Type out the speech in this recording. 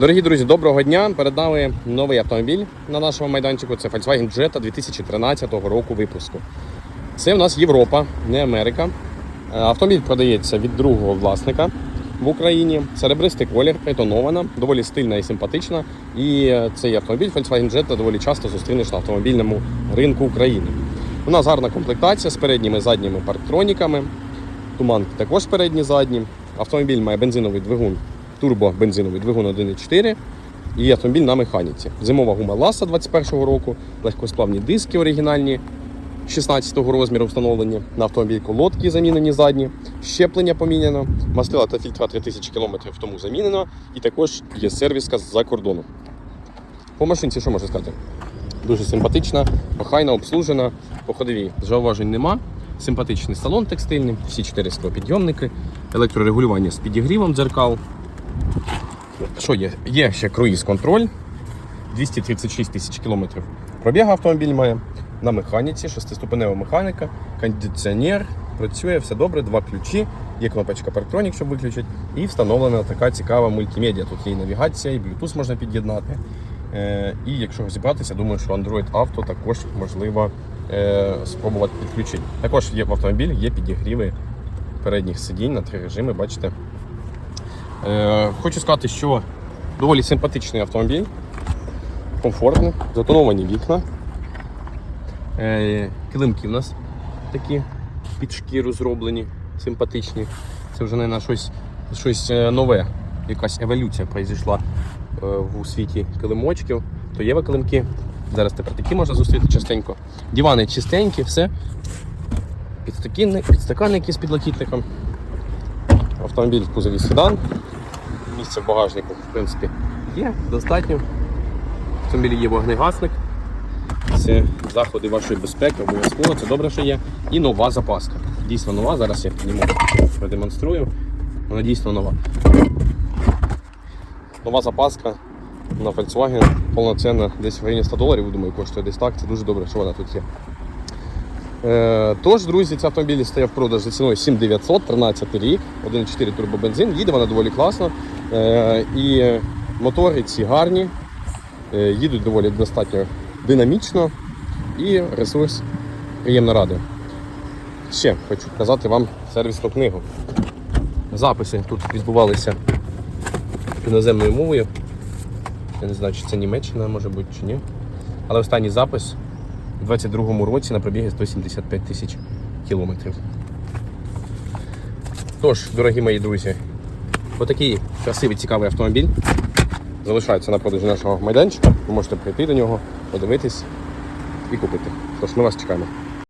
Дорогі друзі, доброго дня! Перед нами новий автомобіль на нашому майданчику. Це Volkswagen Jetta 2013 року випуску. Це в нас Європа, не Америка. Е, Автомобіль продається від другого власника в Україні. Серебристий колір, притонована, доволі стильна і симпатична. І е, цей автомобіль Volkswagen Jetta доволі часто зустрінеш на автомобільному ринку України. У нас гарна комплектація з передніми і задніми парктроніками. Туманки також передні задні. Автомобіль має бензиновий двигун, турбобензиновий двигун 1.4 і автомобіль на механіці. Зимова гума Ласа 21-го року, легкосплавні диски оригінальні 16-го розміру встановлені. На автомобіль колодки замінені задні, щеплення поміняно, мастила та фільтра 3000 км тому замінено, і також є сервіска з-за кордону. По машинці що можна сказати? Дуже симпатична, охайна, обслужена, по ходовій зауважень нема. Симпатичний салон текстильний, всі чотири склопідйомники, електрорегулювання з підігрівом дзеркал. Що є? Є ще круїз-контроль, 236 тисяч кілометрів. Пробіг автомобіль має на механіці, шестиступенева механіка, кондиціонер, працює все добре, два ключі, є кнопочка Parktronix, щоб виключити, і встановлена така цікава мультимедіа. Тут є і навігація, і Bluetooth можна під'єднати. Е, і якщо розібратися, думаю, що Android Auto також можливо е, спробувати підключити. Також є в автомобілі є підігріви передніх сидінь на три режими, бачите. Е, хочу сказати, що доволі симпатичний автомобіль, комфортний, затоновані вікна. Е, килимки у нас такі під шкіру зроблені, симпатичні. Це вже, мабуть, щось, щось е, нове, якась еволюція пройшла в світі килимочків. То є килимки. Зараз тепер такі можна зустріти частенько. Дивани чистенькі, все. Підстаканники з підлокітником. Автомобіль в кузові седан. Місце в багажнику, в принципі, є, достатньо. В автомобілі є вогнегасник. Це заходи вашої безпеки, обов'язково, це добре, що є. І нова запаска. Дійсно нова, зараз я підніму, продемонструю. Вона дійсно нова. Нова запаска на Volkswagen повноцінна десь в районі 100 доларів, думаю, коштує десь так. Це дуже добре, що вона тут є. Е, Тож, друзі, цей автомобіль стає в продаж за ціною 7900, 13 рік, 1.4 турбобензин, їде вона доволі класно. Е, І мотори ці гарні, е, їдуть доволі достатньо динамічно і ресурс приємно радує. Ще хочу показати вам сервісну книгу. Записи тут відбувалися іноземною мовою. Я не знаю, чи це Німеччина може бути чи ні. Але останній запис у 22-му році на пробігі 175 тисяч кілометрів. Тож, дорогі мої друзі, отакий красивий цікавий автомобіль залишається на продажі нашого майданчика. Ви можете прийти до нього, подивитись і купити. Тож ми вас чекаємо.